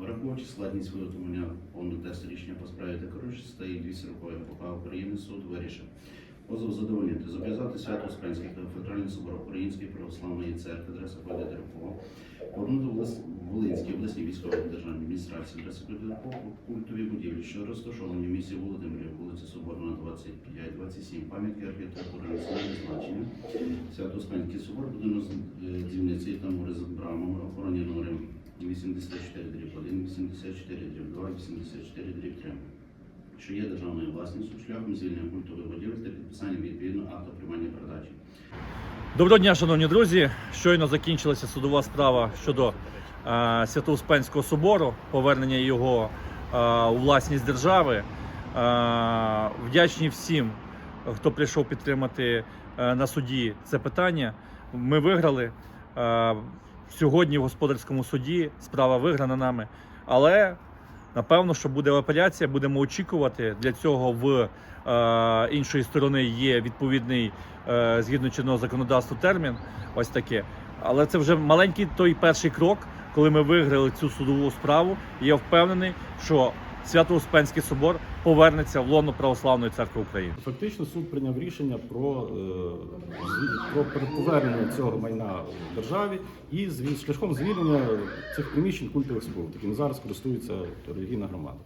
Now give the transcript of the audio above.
Враховуючи складність виготовлення повного тексту рішення по справі також стає 240 ПК України суд вирішив. Позов задовольнити, зобов'язати свято Успенський кафедральний собор Української православної церкви, адреса Пойде Дерпо, повернути Волинській обласній військовій державній адміністрації, адреса Пойде Дерпо, культові будівлі, що розташовані в місті Володимирі, вулиця Соборна, 25-27, пам'ятки архітектури національного значення, свято Успенський собор, будинок е, дзвіниці та мури з брамами, охороні номером 84 дріб 1, 84 дріб 2, 84 дріб 3 що є державною власністю шляхом звільнення культових будівель та підписання відповідного акту приймання передачі. Доброго дня, шановні друзі. Щойно закінчилася судова справа щодо е, Свято-Успенського собору, повернення його е, у власність держави. Е, вдячні всім, хто прийшов підтримати е, на суді це питання. Ми виграли. Е, сьогодні в господарському суді справа виграна нами. Але напевно, що буде апеляція, будемо очікувати. Для цього в е, іншої сторони є відповідний е, згідно чинного законодавства термін. Ось таке. Але це вже маленький той перший крок, коли ми виграли цю судову справу. І я впевнений, що Свято-Успенський собор повернеться в лоно Православної церкви України. Фактично суд прийняв рішення про, е, про повернення цього майна державі і шляхом звільнення цих приміщень культових споруд, якими зараз користується релігійна громада.